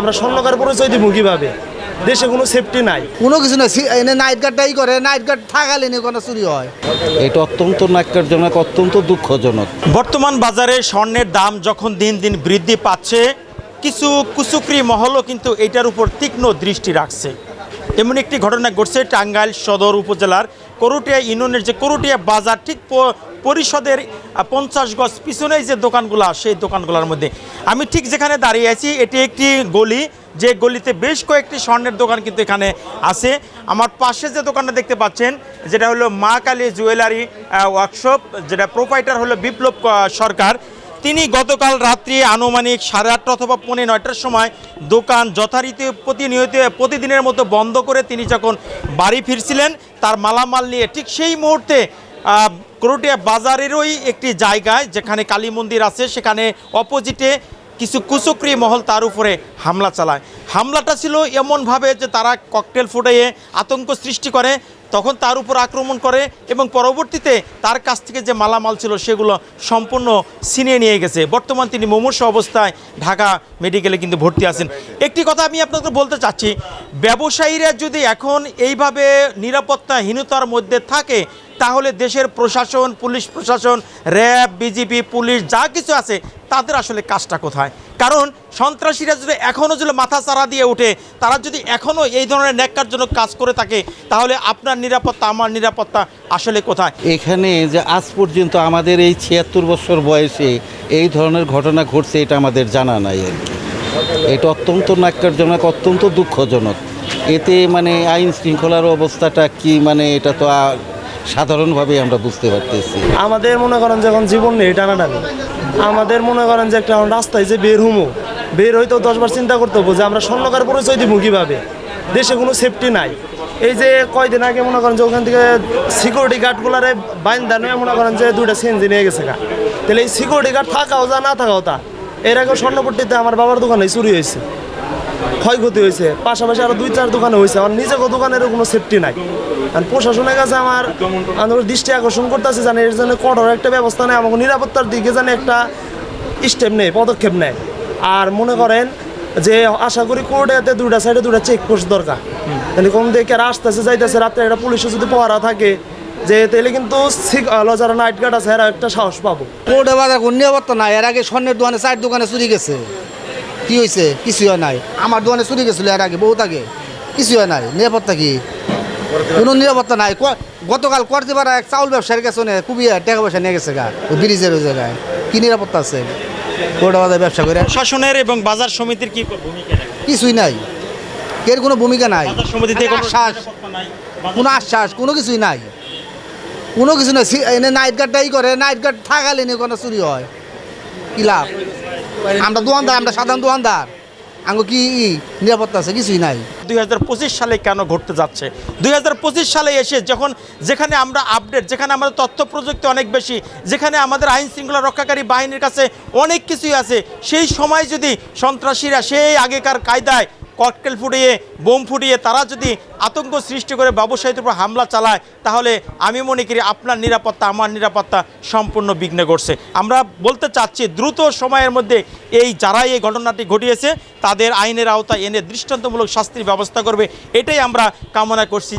আমরা স্বর্ণকার পরিচয় দিব কীভাবে? দেশে কোনো সেফটি নাই। কোনো কিছু না এনে নাইট গার্ডটাই করে। নাইট গার্ড থাকালে নি কোনো চুরি হয়। এটা অত্যন্ত ন্যাক্কারজনক অত্যন্ত দুঃখজনক। বর্তমান বাজারে স্বর্ণের দাম যখন দিন দিন বৃদ্ধি পাচ্ছে কিছু কুচুকরি মহলও কিন্তু এটার উপর তীক্ষ্ণ দৃষ্টি রাখছে। এমন একটি ঘটনা ঘটছে টাঙ্গাইল সদর উপজেলার করুটিয়া ইউনিয়নের যে করুটিয়া বাজার ঠিক পরিষদের পঞ্চাশ গজ পিছনেই যে দোকানগুলো, সেই দোকানগুলোর মধ্যে। আমি ঠিক যেখানে দাঁড়িয়ে আছি, এটি একটি গলি। যে গলিতে বেশ কয়েকটি স্বর্ণের দোকান কিন্তু এখানে আছে। আমার পাশে যে দোকানটা দেখতে পাচ্ছেন, যেটা হলো মা কালী জুয়েলারি ওয়ার্কশপ যেটা প্রোপাইটার হলো বিপ্লব সরকার। তিনি গতকাল রাত্রি আনুমানিক সাড়ে আটটা অথবা পৌনে নয়টার সময় দোকান যথারীতি প্রতিনিয়ত, প্রতিদিনের মতো বন্ধ করে তিনি যখন বাড়ি ফিরছিলেন, তার মালামাল নিয়ে ঠিক সেই মুহূর্তে করটিয়া বাজারেরই একটি জায়গায় যেখানে কালী মন্দির আছে, সেখানে অপোজিটে কিছু কুচক্রি মহল তার উপরে হামলা চালায়। হামলাটা ছিল এমনভাবে যে তারা ককটেল ফুটাইয়ে আতঙ্ক সৃষ্টি করে, তখন তার উপর আক্রমণ করে এবং পরবর্তীতে তার কাছ থেকে যে মালামাল ছিল সেগুলো সম্পূর্ণ ছিনিয়ে নিয়ে গেছে। বর্তমান তিনি মুমূর্ষ অবস্থায় ঢাকা মেডিকেলে কিন্তু ভর্তি আছেন। একটি কথা আমি আপনাকে বলতে চাচ্ছি, ব্যবসায়ীরা যদি এখন এইভাবে নিরাপত্তাহীনতার মধ্যে থাকে তাহলে দেশের প্রশাসন, পুলিশ প্রশাসন, র্যাব বিজিবি পুলিশ যা কিছু আছে, তাদের আসলে কাজটা কোথায়? কারণ সন্ত্রাসীরা যদি এখনও যদি মাথা চারা দিয়ে ওঠে তারা যদি এখনও এই ধরনের ন্যাক্কারজনক কাজ করে থাকে, তাহলে আপনার নিরাপত্তা, আমার নিরাপত্তা আসলে কোথায়? এখানে যে আজ পর্যন্ত আমাদের এই ছিয়াত্তর বছর বয়সে এই ধরনের ঘটনা ঘটছে, এটা আমাদের জানা নাই আর কি। এটা অত্যন্ত ন্যাক্কারজনক, অত্যন্ত দুঃখজনক। এতে মানে আইন শৃঙ্খলার অবস্থাটা কি মানে এটা তো সাধারণভাবে আমরা বুঝতে পারতেছি। আমাদের মনে করেন যে এখন জীবন নেই টানাটানি আমাদের মনে করেন যে একটা রাস্তায় যে বের হুমো, বের হইতেও দশবার চিন্তা করতে হব যে আমরা স্বর্ণকার পরিচয় দিব কীভাবে? দেশে কোনো সেফটি নাই। এই যে কয়দিন আগে মনে করেন যে ওখান থেকে সিকিউরিটি গার্ডগুলারে বাইন দানো মনে করেন যে দুইটা সিএনজি নিয়ে গেছে গা। তাহলে এই সিকিউরিটি গার্ড থাকাও যা, না থাকাও তা। এর আগে স্বর্ণপট্টিতে আমার বাবার দোকানে চুরি হয়েছে। ক্ষয়ক্ষতি হয়েছে। পাশাপাশি আরও দুই, চার দোকানে হয়েছে। আমার নিজেকে দোকানেরও কোনো সেফটি নাই। আর প্রশাসনের কাছে আমার আমার দৃষ্টি আকর্ষণ করতেছে জানে, এর জন্য কঠোর একটা ব্যবস্থা নেই আমাকে নিরাপত্তার দিকে জানে একটা স্টেপ নেই, পদক্ষেপ নেয় আর মনে করেন যে আশা করি কোর্টে দুইটা সাইডে দুইটা চেকপোস্ট দরকার। তাহলে কোন দিকে আসতেছে, যাইতেছে রাত্রে একটা পুলিশও যদি পহারা থাকে, যে তাহলে কিন্তু যারা নাইট গার্ড আছে, এরা একটা সাহস পাবো। কোর্টে বাজার নিরাপত্তা নাই। এর আগে স্বর্ণের দোকানে চার দোকানে চুরি গেছে। কি হয়েছে কিছু হয় নাই। আমার দোকানে চুরি গেছিল এর আগে বহুত আগে। কিছু হয় নাই। নিরাপত্তা কি? কোনো নিরাপত্তা নাই। গতকাল করতেপাড়া এক চাউল ব্যবসায়ীর গেছে নে খুবই টাকা পয়সা নিয়ে গেছে গা ওই ব্রিজের ওই জায়গায়। কি নিরাপত্তা আছে? কোর্টে ব্যবসা করে। প্রশাসনের এবং বাজার সমিতির কি ভূমিকা কিছুই নাই। এর কোনো ভূমিকা নাই। সমিতিতে কোনো আশ্বাস। নিরাপত্তা কোনো আশ্বাস কোনো কিছুই নাই। কোনো কিছু নাই। এনে নাইট গার্ডটাই করে। নাইট গার্ড থাকালে কোনো চুরি হয়। কি লাভ? আমরা দোয়ানদার আমরা সাধারণ দোয়ানদার। আঙ্গো কি নিরাপত্তা আছে কিছুই নাই। দু হাজার পঁচিশ সালে কেন ঘটতে যাচ্ছে? দুই হাজার পঁচিশ সালে এসে যখন যেখানে আমরা আপডেট যেখানে আমাদের তথ্য প্রযুক্তি অনেক বেশি যেখানে আমাদের আইন শৃঙ্খলা রক্ষাকারী বাহিনীর কাছে অনেক কিছুই আছে সেই সময় যদি সন্ত্রাসীরা সেই আগেকার কায়দায় ককটেল ফুটিয়ে, বোম ফুটিয়ে তারা যদি আতঙ্ক সৃষ্টি করে ব্যবসায়ীদের উপর হামলা চালায়, তাহলে আমি মনে করি আপনার নিরাপত্তা, আমার নিরাপত্তা সম্পূর্ণ বিঘ্ন করছে আমরা বলতে চাচ্ছি, দ্রুত সময়ের মধ্যে এই যারাই এই ঘটনাটি ঘটিয়েছে, তাদের আইনের আওতায় এনে দৃষ্টান্তমূলক শাস্তির ব্যবস্থা করবে, এটাই আমরা কামনা করছি।